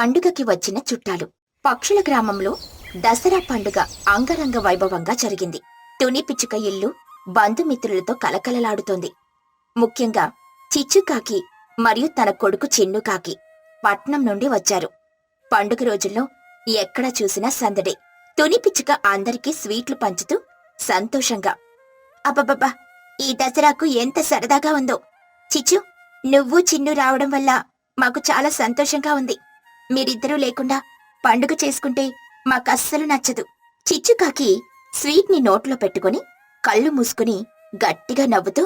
పండుగకి వచ్చిన చుట్టాలు. పక్షుల గ్రామంలో దసరా పండుగ అంగరంగ వైభవంగా జరిగింది. తుని పిచ్చుక ఇల్లు బంధుమిత్రులతో కలకలలాడుతోంది. ముఖ్యంగా చిచ్చుకాకి మరియు తన కొడుకు చిన్నుకాకి పట్నం నుండి వచ్చారు. పండుగ రోజుల్లో ఎక్కడ చూసినా సందడే. తుని పిచ్చుక అందరికీ స్వీట్లు పంచుతూ సంతోషంగా అబ్బబ్బబ్బా ఈ దసరాకు ఎంత సరదాగా ఉందో. చిచ్చు నువ్వు చిన్ను రావడం వల్ల మాకు చాలా సంతోషంగా ఉంది. మీరిద్దరూ లేకుండా పండుగ చేసుకుంటే మాకస్సలు నచ్చదు. చిచ్చుకాకి స్వీట్ని నోట్లో పెట్టుకుని కళ్ళు మూసుకుని గట్టిగా నవ్వుతూ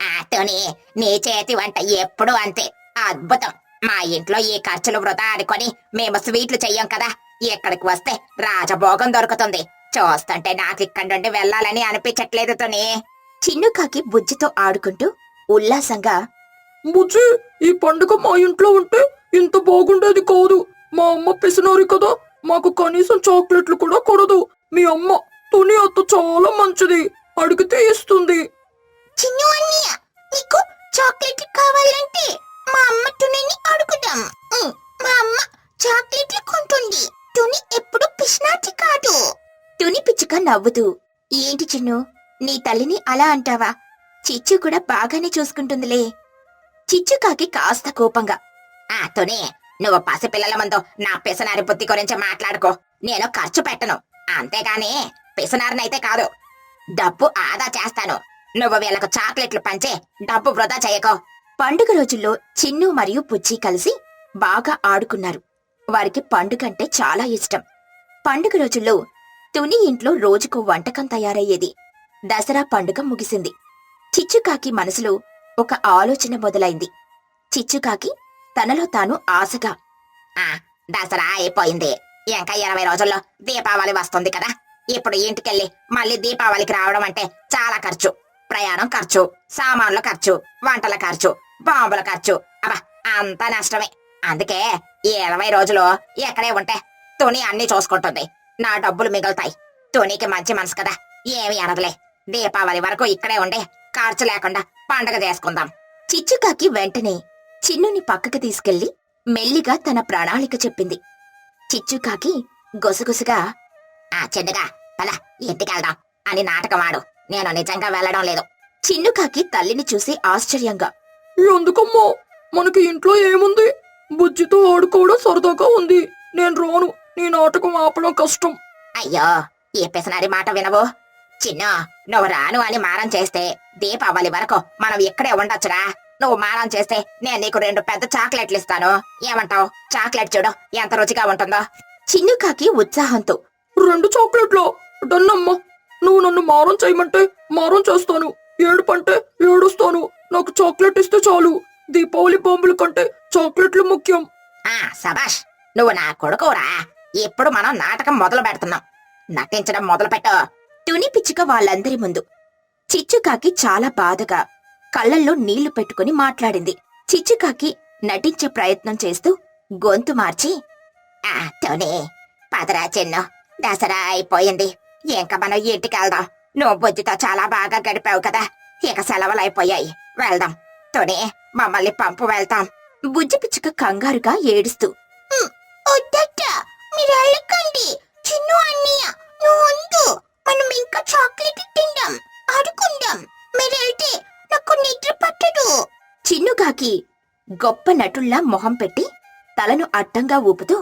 ఆతోని నీ చేతి వంట ఎప్పుడూ అంతే. అద్భుతం. మా ఇంట్లో ఈ ఖర్చులు వృధా అనుకొని మేము స్వీట్లు చెయ్యం కదా. ఇక్కడికి వస్తే రాజభోగం దొరుకుతుంది. చూస్తుంటే నాకు ఇక్కడి నుండి వెళ్ళాలని అనిపించట్లేదు తోని. చిన్నుకాకి బుజ్జితో ఆడుకుంటూ ఉల్లాసంగా బుజ్జి ఈ పండుగ మా ఇంట్లో ఉంటే ఇంత బాగుండేది కాదు. మా అమ్మ పిసినారి కదా మాకు కనీసం చాక్లెట్లు కూడా కొడదు. మీ అమ్మ తుని అత్త చాలా మంచిది. అడిగితే ఇస్తుంది. చిన్ను అన్నయ్య నీకు చాక్లెట్ కావాలంటే మా అమ్మ తునిని అడుగుదాం. ఉమ్, మా అమ్మ చాక్లెట్లు కొంటుంది. తుని ఎప్పుడు పిసినాటి కాదు. తుని పిచ్చుక నవ్వుతూ ఏంటి చిన్ను నీ తల్లిని అలా అంటావా? చిచ్చు కూడా బాగానే చూసుకుంటుందిలే. చిచ్చుకాకి కాస్త కోపంగా ఆ తుని నువ్వు పసిపిల్లల ముందు నా పిసనారి బుద్ధి గురించి మాట్లాడుకో. నేను ఖర్చు పెట్టను. అంతేగాని పిసనారినైతే కాదు డబ్బు ఆదా చేస్తాను. నువ్వు వీళ్ళకు చాక్లెట్లు పంచి డబ్బు వృధా చేయకో. పండుగ రోజుల్లో చిన్ను మరియు పుచ్చి కలిసి బాగా ఆడుకున్నారు. వారికి పండుగ అంటే చాలా ఇష్టం. పండుగ రోజుల్లో తుని ఇంట్లో రోజుకు వంటకం తయారయ్యేది. దసరా పండుగ ముగిసింది. చిచ్చుకాకి మనసులో ఒక ఆలోచన మొదలైంది. చిచ్చుకాకి తనలో తాను ఆశగా. ఆ దసరా అయిపోయింది. ఇంకా ఇరవై రోజుల్లో దీపావళి వస్తుంది కదా. ఇప్పుడు ఇంటికెళ్ళి మళ్ళీ దీపావళికి రావడం అంటే చాలా ఖర్చు. ప్రయాణం ఖర్చు సామాన్ల ఖర్చు వంటల ఖర్చు బాంబుల ఖర్చు. అబ్బా అంతా నష్టమే. అందుకే ఈ ఇరవై రోజులు ఎక్కడే ఉంటే తుని అన్ని చూసుకుంటుంది. నా డబ్బులు మిగులుతాయి. తునికి మంచి మనసు కదా. ఏమి అనదులే దీపావళి వరకు ఇక్కడే ఉండి ఖర్చు లేకుండా పండగ చేసుకుందాం. చిచ్చుకాకి వెంటనే చిన్నుని పక్కకి తీసుకెళ్ళి మెల్లిగా తన ప్రణాళిక చెప్పింది. చిచ్చుకాకి గొసగుసగా ఆ చెడ్డగా పద ఇంటికెళ్దాం. అని నాటకమాడు నేను నిజంగా వెళ్ళడం లేదు. చిన్నుకాకి తల్లిని చూసి ఆశ్చర్యంగా ఎందుకమ్మా మనకి ఇంట్లో ఏముంది? బుజ్జితో ఆడుకోవడం సరదాగా ఉంది. నేను రాను. నీ నాటకం ఆపడం కష్టం. అయ్యో ఏ పెసనారి మాట వినవు? చిన్న నువ్వు రాను అని మారం చేస్తే దీపావళి వరకు మనం ఇక్కడే ఉండొచ్చురా నువ్వు మారం చేస్తే నేను నీకు రెండు పెద్ద చాక్లెట్లు ఇస్తాను. ఏమంటావు? చాక్లెట్ చూడు ఎంత రుచిగా ఉంటుందో. చిన్నుకాకి ఉత్సాహంతో రెండు చాక్లెట్లు. డన్నమ్మా నువ్వు నన్ను మారం చేయమంటే మారం చేస్తాను. ఏడుపంటే ఏడుస్తాను. నాకు చాక్లెట్ ఇస్తే చాలు. దీపావళి బాంబుల కంటే చాక్లెట్లు ముఖ్యం. ఆ సబాష్ నువ్వు నా కొడుకురా ఇప్పుడు మనం నాటకం మొదలు పెడుతున్నాం. నటించడం మొదలు పెట్టు తుని పిచ్చుక వాళ్ళందరి ముందు. చిచ్చుకాకి చాలా బాధగా కళ్ళల్లో నీళ్ళు పెట్టుకుని మాట్లాడింది. చిచ్చుకాకి నటించే ప్రయత్నం చేస్తూ గొంతు మార్చి ఆ తోనే పదరా చిన్ను దసరా అయిపోయింది. ఇంక మనం ఇంటికి వెళ్దాం నువ్వు బుజ్జితో చాలా బాగా గడిపావు కదా. ఇక సెలవులు అయిపోయాయి. వెళ్దాం. తుని మమ్మల్ని పంపు వెళ్తాం. బుజ్జి పిచ్చుక కంగారుగా ఏడుస్తూ వద్దట. మీరు వెళ్ళకండి. చిన్ను అన్నయ్య నువ్వు ఉండు. మనం ఇంకా చాక్లెట్ తిందాం. ఆడుకుందాం. మీరు వెళ్తే నాకు నిద్ర పట్టదు. చిన్నుకాకి గొప్ప నటుల్లా మొహం పెట్టి తలను అడ్డంగా ఊపుతూ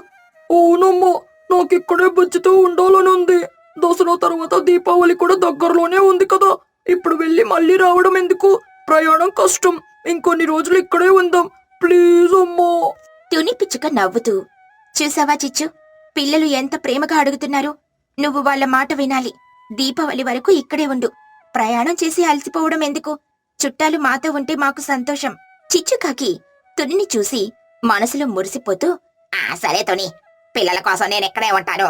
అవునమ్మా నాకు ఇక్కడే బుజ్జితో ఉండాలని ఉంది. దసరా తర్వాత దీపావళి కూడా దగ్గరలోనే ఉంది కదా. ఇప్పుడు వెళ్ళి మళ్ళీ రావడం ఎందుకు? ప్రయాణం కష్టం. ఇంకొన్ని రోజులు ఇక్కడే ఉందాం. ప్లీజ్ అమ్మా. తుని పిచ్చుక నవ్వుతూ చూసావా చిచ్చు? పిల్లలు ఎంత ప్రేమగా అడుగుతున్నారు. నువ్వు వాళ్ళ మాట వినాలి. దీపావళి వరకు ఇక్కడే ఉండు. ప్రయాణం చేసి అలసిపోవడం ఎందుకు? చుట్టాలు మాతో ఉంటే మాకు సంతోషం. చిచ్చుకాకి తునిని చూసి మనసులో మురిసిపోతూ ఆ సరే తుని పిల్లల కోసం నేను ఎక్కడే ఉంటాను.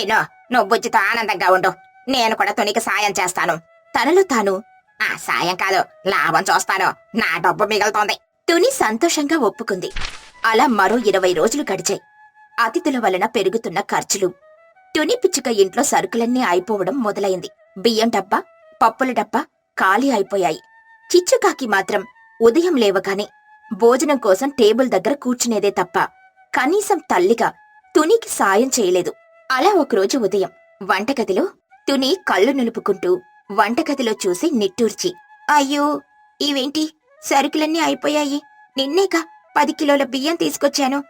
చిన్ను నువ్వు బుజ్జితో ఆనందంగా ఉండు. నేను కూడా తునికి సాయం చేస్తాను. తనలో తాను ఆ సాయం కాదు లాభం చూస్తాను. నా డబ్బు మిగులుతోంది. తుని సంతోషంగా ఒప్పుకుంది. అలా మరో ఇరవై రోజులు గడిచాయి. అతిథుల వలన పెరుగుతున్న ఖర్చులు. తుని పిచ్చుక ఇంట్లో సరుకులన్నీ అయిపోవడం మొదలైంది. బియ్యం డబ్బా పప్పుల డబ్బా ఖాళీ అయిపోయాయి. చిచ్చుకాకి మాత్రం ఉదయం లేవగానే భోజనం కోసం టేబుల్ దగ్గర కూర్చునేదే తప్ప కనీసం తల్లిగా తునికి సాయం చేయలేదు. అలా ఒకరోజు ఉదయం వంటగదిలో తుని కళ్ళు నిలుపుకుంటూ వంటగదిలో చూసి నిట్టూర్చి అయ్యో ఇవేంటి? సరుకులన్నీ అయిపోయాయి. నిన్నేక పది కిలోల బియ్యం తీసుకొచ్చాను.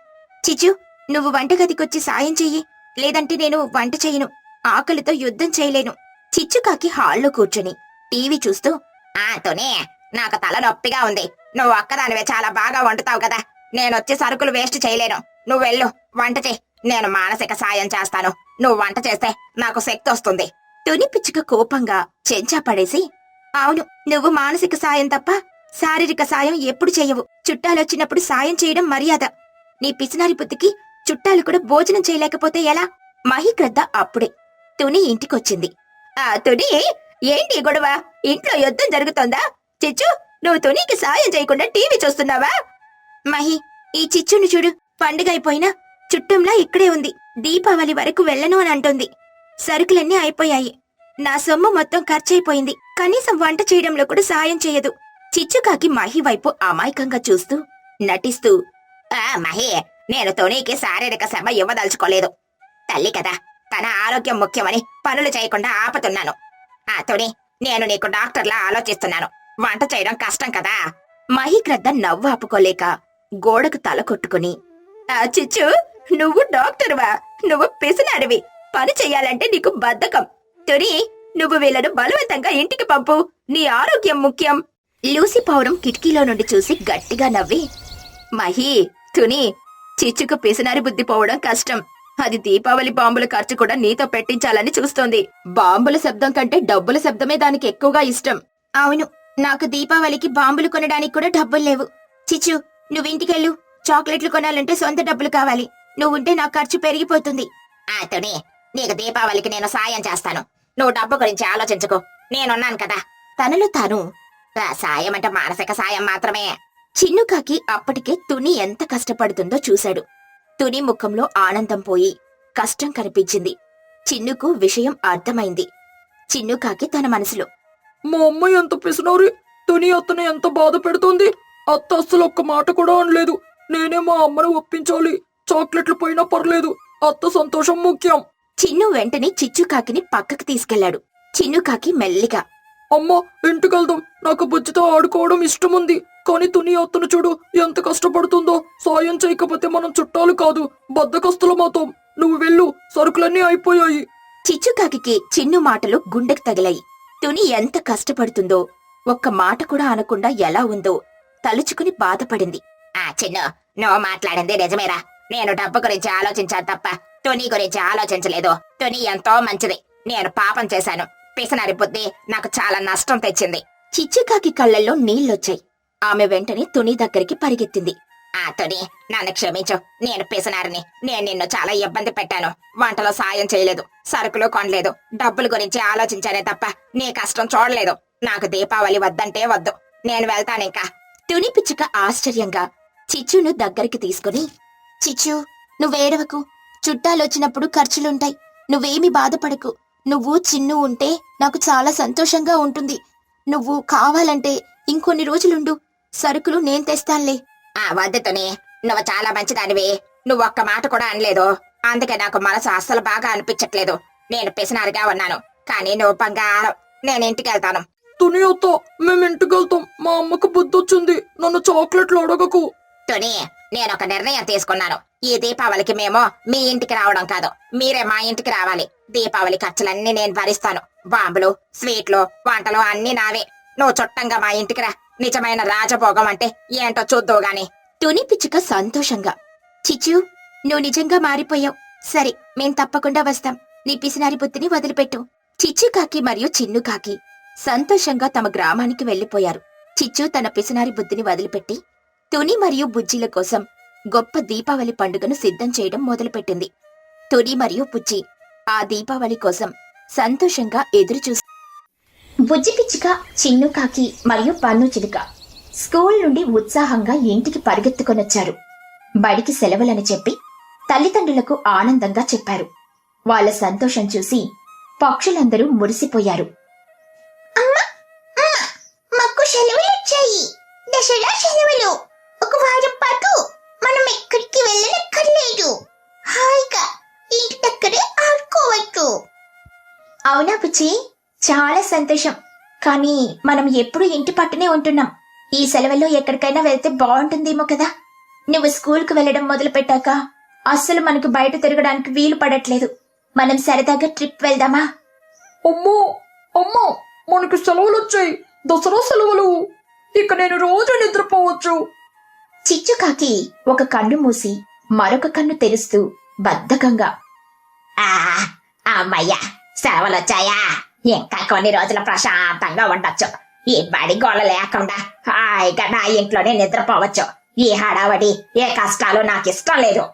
చిచు నువ్వు వంటగదికొచ్చి సాయం చెయ్యి. లేదంటే నేను వంట చేయను. ఆకలితో యుద్ధం చేయలేను. చిచ్చుకాకి హాల్లో కూర్చుని టీవీ చూస్తూ ఆ తుని నాకు తల నొప్పిగా ఉంది. నువ్వు ఒక్కదానివే చాలా బాగా వండుతావు కదా. నేనొచ్చి సరుకులు వేస్ట్ చేయలేను. నువ్వు వెళ్ళు వంట చేయి. నేను మానసిక సాయం చేస్తాను. నువ్వు వంట చేస్తే నాకు శక్తి వస్తుంది. తుని పిచ్చుక కోపంగా చెంచా పడేసి అవును నువ్వు మానసిక సాయం తప్ప శారీరక సాయం ఎప్పుడు చేయవు చుట్టాలొచ్చినప్పుడు సాయం చేయడం మర్యాద. నీ పిసినారి బుద్ధికి చుట్టాలు కూడా భోజనం చేయలేకపోతే ఎలా? మహిక్రద్ద అప్పుడే తుని ఇంటికొచ్చింది. ఆ తుని ఏంటి గొడవ? ఇంట్లో యుద్ధం జరుగుతోందా? చిచ్చు నువ్వు తునీకి సాయం చేయకుండా టీవీ చూస్తున్నావా? మహి ఈ చిచ్చును చూడు. పండుగ అయిపోయినా చుట్టంలా ఇక్కడే ఉంది. దీపావళి వరకు వెళ్ళను అని అంటుంది. సరుకులన్నీ అయిపోయాయి. నా సొమ్ము మొత్తం ఖర్చయిపోయింది కనీసం వంట చేయడంలో కూడా సాయం చేయదు. చిచ్చుకాకి మహి వైపు అమాయకంగా చూస్తూ నటిస్తూ ఆ మహి నేను తొనీకి శారీరక శ్రమ ఇవ్వదలుచుకోలేదు. తల్లి కదా తన ఆరోగ్యం ముఖ్యమని పనులు చేయకుండా ఆపుతున్నాను. ఆ నేను నీకు డాక్టర్లా ఆలోచిస్తున్నాను. వంట చేయడం కష్టం కదా. మహిగ్రద్ద నవ్వు ఆపుకోలేక గోడకు తల కొట్టుకుని ఆ చిచ్చు నువ్వు డాక్టర్వా? నువ్వు పిసినారివి పని చెయ్యాలంటే నీకు బద్ధకం. తుని నువ్వు వీళ్ళను బలవంతంగా ఇంటికి పంపు. నీ ఆరోగ్యం ముఖ్యం. లూసి పౌరం కిటికీలో నుండి చూసి గట్టిగా నవ్వి మహి తుని చిచ్చుకు పిసినారి బుద్ధి పోవడం కష్టం. అది దీపావళి బాంబుల ఖర్చు కూడా నీతో పెట్టించాలని చూస్తోంది. బాంబుల శబ్దం కంటే డబ్బుల శబ్దమే దానికి ఎక్కువగా ఇష్టం. అవును నాకు దీపావళికి బాంబులు కొనడానికి కూడా డబ్బులు లేవు. చిచ్చు నువ్వింటికెళ్ళు చాక్లెట్లు కొనాలంటే సొంత డబ్బులు కావాలి. నువ్వుంటే నా ఖర్చు పెరిగిపోతుంది. అతని నీకు దీపావళికి నేను సాయం చేస్తాను. నువ్వు డబ్బు గురించి ఆలోచించుకో. నేనున్నాను కదా. తనలో తాను. "ఆ సాయం అంటే మానసిక సాయం మాత్రమే. చిన్నుకాకి అప్పటికే తుని ఎంత కష్టపడుతుందో చూశాడు. తుని ముఖంలో ఆనందం పోయి కష్టం కనిపించింది. చిన్నుకు విషయం అర్థమైంది. చిన్నుకాకి తన మనసులో మా అమ్మ ఎంత పిసినారి? తుని అత్తని ఎంత బాధ పెడుతోంది? అత్త అస్సలు ఒక్క మాట కూడా అనలేదు. నేనే మా అమ్మను ఒప్పించాలి. చాక్లెట్లు పోయినా పర్లేదు. అత్త సంతోషం ముఖ్యం. చిన్ను వెంటనే చిచ్చుకాకిని పక్కకు తీసుకెళ్ళాడు చిన్నుకాకి మెల్లిగా అమ్మా ఇంటికెళ్దాం. నాకు బుజ్జితో ఆడుకోవడం ఇష్టముంది. కానీ తుని అత్తను చూడు ఎంత కష్టపడుతుందో. సాయం చేయకపోతే మనం చుట్టాలు కాదు బద్దకస్తుల మాతం నువ్వు వెళ్ళు సరుకులన్నీ అయిపోయాయి. చిచ్చుకాకి చిన్ను మాటలు గుండెకు తగిలాయి. తుని ఎంత కష్టపడుతుందో ఒక్క మాట కూడా అనకుండా ఎలా ఉందో తలుచుకుని బాధపడింది. ఆ చిన్ను నువ్వు మాట్లాడింది నిజమేరా. నేను డబ్బు గురించి ఆలోచించాను తప్ప తుని గురించి ఆలోచించలేదు. తుని ఎంతో మంచిది. నేను పాపం చేశాను. పిసనారి బుద్ధి నాకు చాలా నష్టం తెచ్చింది. చిచ్చుకాకి కళ్ళల్లో నీళ్ళొచ్చాయి ఆమె వెంటనే తుని దగ్గరికి పరిగెత్తింది. ఆ తుని నన్ను క్షమించు. నేను పిసనారిని. నేను నిన్ను చాలా ఇబ్బంది పెట్టాను. వంటలో సాయం చేయలేదు. సరుకులు కొనలేదు. డబ్బుల గురించి ఆలోచించానే తప్ప నీ కష్టం చూడలేదు. నాకు దీపావళి వద్దంటే వద్దు. నేను వెళ్తానింకా తుని పిచ్చుక ఆశ్చర్యంగా చిచ్చును దగ్గరికి తీసుకుని చిచ్చు నువ్వేడవకు. చుట్టాలొచ్చినప్పుడు ఖర్చులుంటాయి. నువ్వేమి బాధపడకు. నువ్వు చిన్ను ఉంటే నాకు చాలా సంతోషంగా ఉంటుంది. నువ్వు కావాలంటే ఇంకొన్ని రోజులుండు. సరుకులు నేను తెస్తానులే. ఆ వద్దతుని నువ్వు చాలా మంచిదానివి. నువ్వు ఒక్క మాట కూడా అనలేదు. అందుకే నాకు మనసు అస్సలు బాగా అనిపించట్లేదు. నేను పిసినారిగా ఉన్నాను. కానీ నువ్వు బంగారం. నేను ఇంటికి వెళ్తాను. తుని అత్త మేము ఇంటికెళ్తాం మా అమ్మకు బుద్ధి వచ్చింది. నన్ను చాక్లెట్లు అడగకు. తుని నేను ఒక నిర్ణయం తీసుకున్నాను. ఈ దీపావళికి మేము మీ ఇంటికి రావడం కాదు. మీరే మా ఇంటికి రావాలి. దీపావళి ఖర్చులన్నీ నేను భరిస్తాను. బాంబులు స్వీట్లు వంటలు అన్నీ నావే. నువ్వు చుట్టంగా మా ఇంటికి రా. నిజమైన రాజభోగం అంటే ఏంటో చూద్దువు గాని. తుని పిచ్చుక సంతోషంగా. చిచ్చు నువ్వు నిజంగా మారిపోయావు. సరే మేం తప్పకుండా వస్తాం. నీ పిసినారి బుద్ధిని వదిలిపెట్టు. చిచ్చుకాకి మరియు చిన్ను కాకి సంతోషంగా తమ గ్రామానికి వెళ్ళిపోయారు చిచ్చు తన పిసినారి బుద్ధిని వదిలిపెట్టి తుని మరియు బుజ్జిల కోసం గొప్ప దీపావళి పండుగను సిద్ధం చేయడం మొదలుపెట్టింది. తుని మరియు బుజ్జి ఆ దీపావళి కోసం సంతోషంగా ఎదురుచూసి బుజ్జి పిచ్చిక చిన్ను కాకి మరియు పన్ను చిలుక స్కూల్ నుండి ఉత్సాహంగా ఇంటికి పరిగెత్తుకొనొచ్చారు. బడికి సెలవులని చెప్పి తల్లిదండ్రులకు ఆనందంగా చెప్పారు. వాళ్ళ సంతోషం చూసి పక్షులందరూ మురిసిపోయారు. దసరా సెలవులు. ఒక వారం పాటు మనం ఎక్కడికి ఇంటి ఆడుకోవచ్చు. అవునా బుజ్జి? చాలా సంతోషం. కానీ మనం ఎప్పుడు ఇంటి పట్టునే ఉంటున్నాం. ఈ సెలవుల్లో ఎక్కడికైనా వెళ్తే బాగుంటుందేమో కదా. నువ్వు స్కూల్కు వెళ్ళడం మొదలు పెట్టాక అస్సలు మనకు బయట తిరగడానికి వీలు పడట్లేదు. మనం సరదాగా ట్రిప్ వెళ్దామా? అమ్మో! అమ్మో! మనకి సెలవులు వచ్చాయి. దసరా సెలవులు. ఇక నేను రోజు నిద్రపోవచ్చు. చిచ్చుకాకి ఒక కన్ను మూసి మరొక కన్ను తెరుస్తూ బద్ధకంగా ఆ అమ్మయ్యా సెలవులొచ్చాయా? ఇంకా కొన్ని రోజులు ప్రశాంతంగా ఉండొచ్చు. ఈ బడి గోళ లేకుండా హాయిగా నా ఇంట్లోనే నిద్రపోవచ్చు. ఈ హడావడి ఏ కష్టాలు నాకు ఇష్టం లేదు.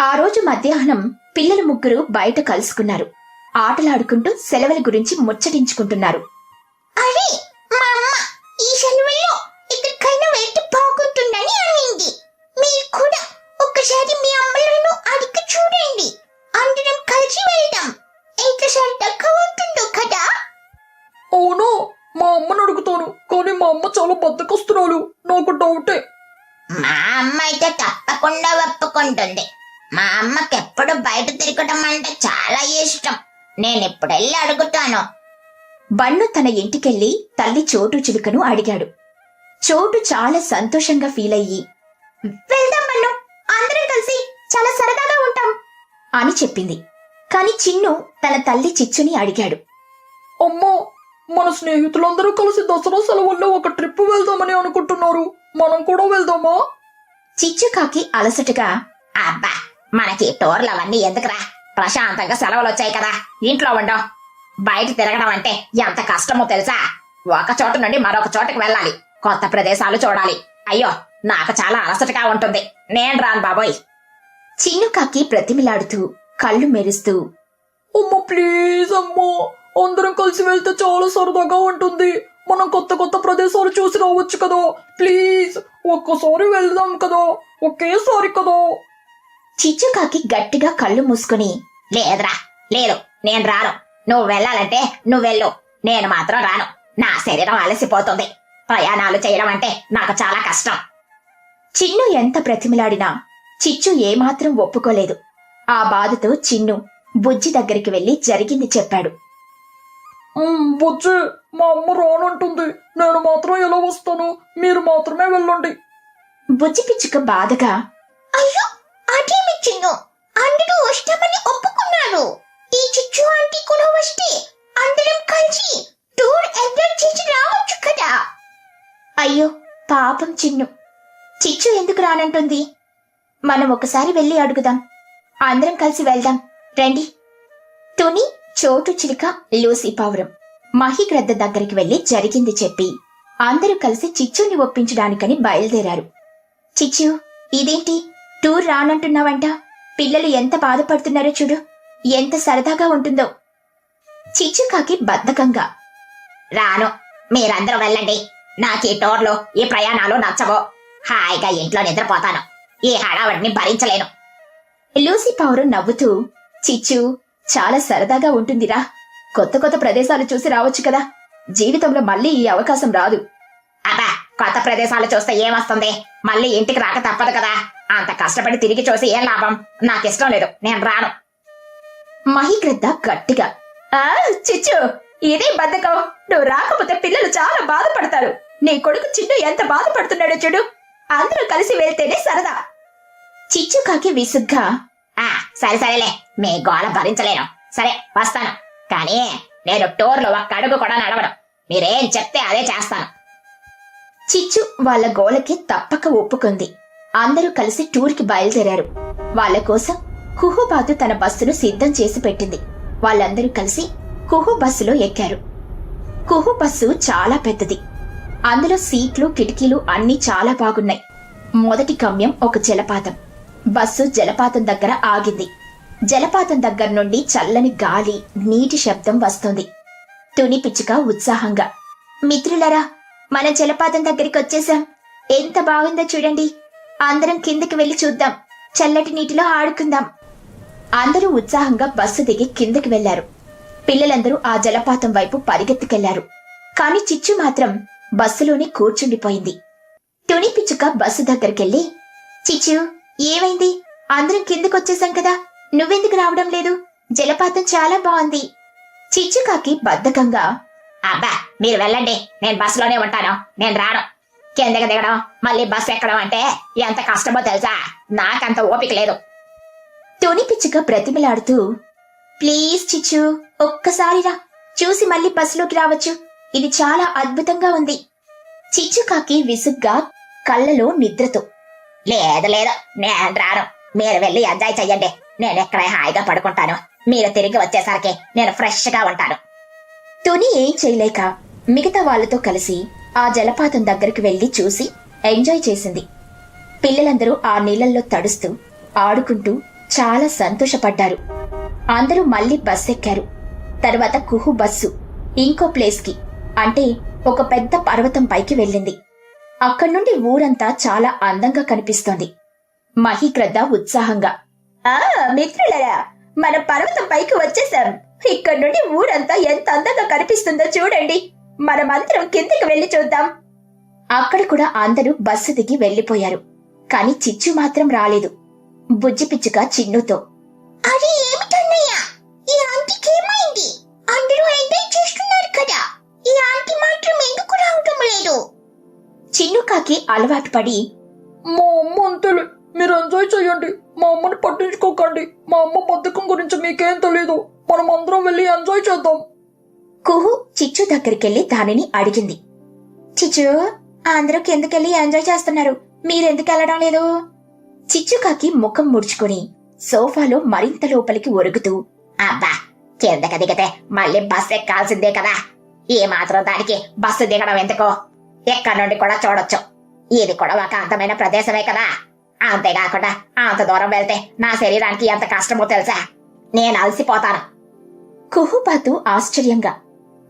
ఆ రోజు మధ్యాహ్నం పిల్లలు ముగ్గురు బయట కలుసుకున్నారు. ఆటలాడుకుంటూ సెలవుల గురించి ముచ్చటించుకుంటున్నారు. అరే మా అమ్మ ఈ సెలవుల్లో ఒప్పుకుంటుంది మా అమ్మకి ఎప్పుడు బయట తిరగడం అంటే చాలా ఇష్టం. నేను ఇప్పుడు వెళ్ళి అడుగుతాను. బన్ను తన ఇంటికెళ్ళి తల్లి చోటు చిలుకను అడిగాడు. చోటు చాలా సంతోషంగా ఫీల్ అయ్యి వెళ్దాం బన్ను అందరం కలిసి చాలా సరదాగా ఉంటాం అని చెప్పింది. కాని చిన్ను తన తల్లి చిచ్చుని అడిగాడు. అమ్మా మన స్నేహితులందరూ కలిసి దసరా సెలవుల్లో ఒక ట్రిప్ వెళ్దామని అనుకుంటున్నారు. మనం కూడా వెళ్దామా? చిచ్చుకాకి అలసటగా అబ్బా మనకి టోర్లు అవన్నీ ఎందుకురా? ప్రశాంతంగా సెలవులు వచ్చాయి కదా. ఇంట్లో ఉండవు బయట తిరగడం అంటే ఎంత కష్టమో తెలుసా? ఒక చోట నుండి మరొక చోటకి వెళ్ళాలి. కొత్త ప్రదేశాలు చూడాలి. అయ్యో నాకు చాలా అలసటగా ఉంటుంది. నేను రాను బాబోయ్. చిన్నుకాకి ప్రతిమిలాడుతూ కళ్ళు మెరుస్తూ అమ్మ ప్లీజ్ అమ్మో అందరం కలిసి వెళ్తే చాలా సరదాగా ఉంటుంది. మనం కొత్త కొత్త ప్రదేశాలు చూసి రావచ్చు కదా. ప్లీజ్ ఒక్కసారి వెళ్దాం కదా. ఒకేసారి కదా. చిచ్చుకాకి గట్టిగా కళ్ళు మూసుకుని లేదురా లేదు నేను రాను. నువ్వు వెళ్ళాలంటే నువ్వెళ్ళు నేను మాత్రం రాను. నా శరీరం అలసిపోతుంది. ప్రయాణాలు చేయడం అంటే నాకు చాలా కష్టం. చిన్ను ఎంత ప్రతిమిలాడినా చిచ్చు ఏమాత్రం ఒప్పుకోలేదు. ఆ బాధతో చిన్ను బుజ్జి దగ్గరికి వెళ్ళి జరిగింది చెప్పాడు. బుజ్జి మా అమ్మ రానంటుంది. నేను మాత్రం ఎలా వస్తాను? మీరు మాత్రమే వెళ్ళండి. బుజ్జి పిచ్చుక బాధగా అదేమి అందరూ వస్తామని ఒప్పుకున్నారు ఈ చిచ్చు ఆంటీ కూడా వస్తే అందరం కలిసి టూర్ ఎంజాయ్ చేసి రావచ్చు కదా. అయ్యో పాపం చిన్ను. చిచ్చు ఎందుకు రానంటుంది? మనం ఒకసారి వెళ్ళి అడుగుదాం. అందరం కలిసి వెళ్దాం. రండి. తుని చోటు చిలుక లూసి పావురం. మహిగ్రద్ద దగ్గరికి వెళ్ళి జరిగింది చెప్పి అందరూ కలిసి చిచ్చుని ఒప్పించడానికని బయలుదేరారు. చిచ్చు ఇదేంటి? టూర్ రానంటున్నావంట. పిల్లలు ఎంత బాధపడుతున్నారో చూడు. ఎంత సరదాగా ఉంటుందో. చిచ్చుకాకి బద్ధకంగా. రాను మీరందరూ వెళ్ళండి. నాకు ఈ టూర్లు ఈ ప్రయాణాలు నచ్చవు. హాయిగా ఇంట్లో నిద్రపోతాను. ఈ హడావడిని భరించలేను. లూసి పౌరు నవ్వుతూ చిచ్చు చాలా సరదాగా ఉంటుందిరా. కొత్త కొత్త ప్రదేశాలు చూసి రావచ్చు కదా. జీవితంలో మళ్ళీ ఈ అవకాశం రాదు. అబ్బా కొత్త ప్రదేశాలు చూస్తే ఏమొస్తుంది? మళ్ళీ ఇంటికి రాక తప్పదు కదా. అంత కష్టపడి తిరిగి చూసి ఏం లాభం? నాకిష్టం లేదు. నేను రాను. మహిగ్రద్ద గట్టిగా ఆ చిచ్చు ఇదే బద్దకం నువ్వు రాకపోతే పిల్లలు చాలా బాధపడతారు. నీ కొడుకు చిన్ను ఎంత బాధపడుతున్నాడో చూడు. అందరూ కలిసి వెళ్తేనే సరదా. చిచ్చు కాకి విసుగ్గా ఆ సరే సరేలే. మీ గోళ భరించలేను. సరే వస్తాను. కానీ నేను టోర్లో ఒక్క అడుగు కూడా నడవను. మీరేం చెప్తే అదే చేస్తాను. చిచ్చు వాళ్ళ గోలకి తప్పక ఒప్పుకుంది. అందరూ కలిసి టూర్కి బయలుదేరారు. వాళ్ళ కోసం కుహుబాతు తన బస్సును సిద్ధం చేసి పెట్టింది. వాళ్ళందరూ కలిసి కుహు బస్సులో ఎక్కారు. కుహు బస్సు చాలా పెద్దది. అందులో సీట్లు కిటికీలు అన్నీ చాలా బాగున్నాయి. మొదటి గమ్యం ఒక జలపాతం. బస్సు జలపాతం దగ్గర ఆగింది. జలపాతం దగ్గర నుండి చల్లని గాలి నీటి శబ్దం వస్తుంది. తుని పిచ్చుక ఉత్సాహంగా మిత్రులరా మన జలపాతం దగ్గరికి వచ్చేసాం. ఎంత బాగుందో చూడండి. అందరం కిందకి వెళ్ళి చూద్దాం. చల్లటి నీటిలో ఆడుకుందాం. అందరూ ఉత్సాహంగా బస్సు దిగి కిందకి వెళ్ళారు పిల్లలందరూ ఆ జలపాతం వైపు పరిగెత్తుకెళ్ళారు. కాని చిచ్చు మాత్రం బస్సులోనే కూర్చుండిపోయింది. తుని పిచ్చుక బస్సు దగ్గరికెళ్ళి చిచ్చు ఏమైంది? అందరం కిందకొచ్చేసాం కదా. నువ్వెందుకు రావడం లేదు? జలపాతం చాలా బాగుంది. చిచ్చుకాకి బద్ధకంగా అబ్బా మీరు వెళ్ళండి. నేను బస్సులోనే ఉంటాను. నేను రాను. కిందకి దిగడం మళ్ళీ బస్సు ఎక్కడం అంటే ఎంత కష్టమో తెలుసా? నాకంత ఓపిక లేదు. తుని పిచ్చుక బ్రతిమలాడుతూ ప్లీజ్ చిచ్చు ఒక్కసారిరా చూసి మళ్ళీ బస్సులోకి రావచ్చు. ఇది చాలా అద్భుతంగా ఉంది. చిచ్చుకాకి విసుగ్గా కళ్ళలో నిద్రతో లేదు లేదు నేను రాను. మీరు వెళ్ళి ఎంజాయ్ చెయ్యండి. నేను ఎక్కడే హాయిగా పడుకుంటాను. మీరు తిరిగి వచ్చేసరికి నేను ఫ్రెష్గా ఉంటాను. తుని ఏం చేయలేక మిగతా వాళ్ళతో కలిసి ఆ జలపాతం దగ్గరికి వెళ్ళి చూసి ఎంజాయ్ చేసింది. పిల్లలందరూ ఆ నీళ్ళల్లో తడుస్తూ ఆడుకుంటూ చాలా సంతోషపడ్డారు. అందరూ మళ్ళీ బస్ ఎక్కారు తర్వాత కుహు బస్సు ఇంకో ప్లేస్కి అంటే ఒక పెద్ద పర్వతం పైకి వెళ్ళింది. అక్కడి నుండి ఊరంతా చాలా అందంగా కనిపిస్తోంది. మహిగ్రద్ద ఉత్సాహంగా ఆ మిత్రులరా మన పర్వతం పైకి వచ్చేసాం ఇక్కడ నుండి ఊరంతా ఎంత అందంగా కనిపిస్తుందో చూడండి. మనమందరం కిందికి వెళ్ళి చూద్దాం. అక్కడ కూడా అందరూ బస్సు దిగి వెళ్ళిపోయారు కాని చిచ్చు మాత్రం రాలేదు. బుజ్జి పిచ్చుక చిన్నుతో అది ఏమిటన్నయ్యా? ఈ ఆంటీకి ఏమైంది? అందరూ ఎంజాయ్ చేస్తున్నారు కదా. ఈ ఆంటీ మాత్రం ఎందుకు రావటం లేదు? చిన్నుకాకి అలవాటు పడి మా అమ్మ అంతేలే. మీరు ఎంజాయ్ చేయండి. మా అమ్మని పట్టించుకోకండి. మా అమ్మ బద్ధకం గురించి మీకేం తెలీదు. మనం అందరం వెళ్ళి ఎంజాయ్ చేద్దాం. కుహు చిచ్చు దగ్గరికెళ్ళి దానిని అడిగింది. చిచ్చు అందరూ కిందకెళ్ళి ఎంజాయ్ చేస్తున్నారు? మీరెందుకు వెళ్ళడం లేదు చిచ్చుకాకి ముఖం ముడుచుకుని సోఫాలో మరింత లోపలికి ఒరుగుతూ అబ్బా కిందకి దిగితే మళ్ళీ బస్ ఎక్కాల్సిందే కదా. ఏ మాత్రం దానికి బస్సు దిగడం ఎందుకో? ఎక్కడి నుండి కూడా చూడొచ్చు. ఇది కూడా ఒక అందమైన ప్రదేశమే కదా. అంతేకాకుండా అంత దూరం వెళ్తే నా శరీరానికి ఎంత కష్టమో తెలుసా? నేను అలసిపోతాను. కుహుబాతు ఆశ్చర్యంగా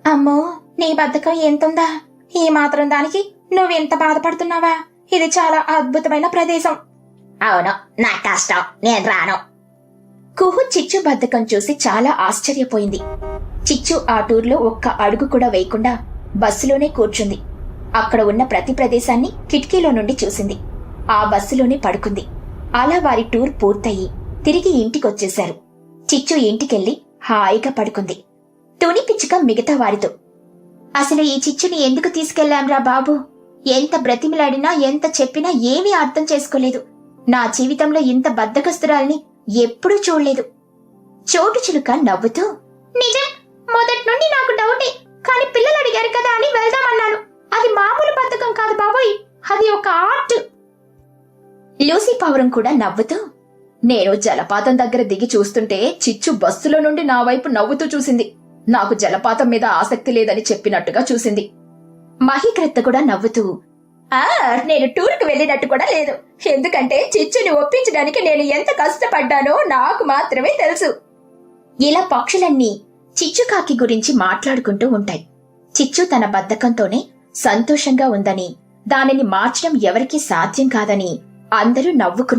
అమ్మో నీ బద్ధకం ఎంతుందా? ఈ మాత్రం దానికి నువ్వెంత బాధపడుతున్నావా? ఇది చాలా అద్భుతమైన ప్రదేశం. అవును నా కష్టం. నేను రాను. కుహు చిచ్చు బద్ధకం చూసి చాలా ఆశ్చర్యపోయింది. చిచ్చు ఆ టూర్లో ఒక్క అడుగు కూడా వేయకుండా బస్సులోనే కూర్చుంది. అక్కడ ఉన్న ప్రతి ప్రదేశాన్ని కిటికీలో నుండి చూసింది. ఆ బస్సులోనే పడుకుంది. అలా వారి టూర్ పూర్తయి తిరిగి ఇంటికొచ్చేశారు. చిచ్చు ఇంటికెళ్ళి హాయిగా పడుకుంది. తుని పిచ్చుక మిగతా వారితో అసలు ఈ చిచ్చుని ఎందుకు తీసుకెళ్ళాంరా బాబు? ఎంత బ్రతిమిలాడినా ఎంత చెప్పినా ఏమీ అర్థం చేసుకోలేదు. నా జీవితంలో ఇంత బద్దకస్తురాల్ని ఎప్పుడూ చూడలేదు. చోటు చిలుక నవ్వుతూ నిజం మొదటి నుండి నాకు డౌటే కానీ పిల్లలు అడిగారు కదా అని వెళ్దామన్నాను. అది మామూలు బద్ధకం కాదు బాబోయ్ అది ఒక ఆర్ట్. లూసీ పావురం కూడా నవ్వుతూ నేను జలపాతం దగ్గర దిగి చూస్తుంటే చిచ్చు బస్సులో నుండి నా వైపు నవ్వుతూ చూసింది. నాకు జలపాతం మీద ఆసక్తి లేదని చెప్పినట్టుగా చూసింది. మహిక్రత్త కూడా నవ్వుతూ ఆ నేను టూర్కి వెళ్ళినట్టు కూడా లేదు. ఎందుకంటే చిచ్చుని ఒప్పించడానికి నేను ఎంత కష్టపడ్డానో నాకు మాత్రమే తెలుసు. ఇలా పక్షులన్నీ చిచ్చుకాకి గురించి మాట్లాడుకుంటూ ఉంటాయి. చిచ్చు తన బద్ధకంతోనే సంతోషంగా ఉందని దానిని మార్చడం ఎవరికీ సాధ్యం కాదని అందరూ నవ్వుకు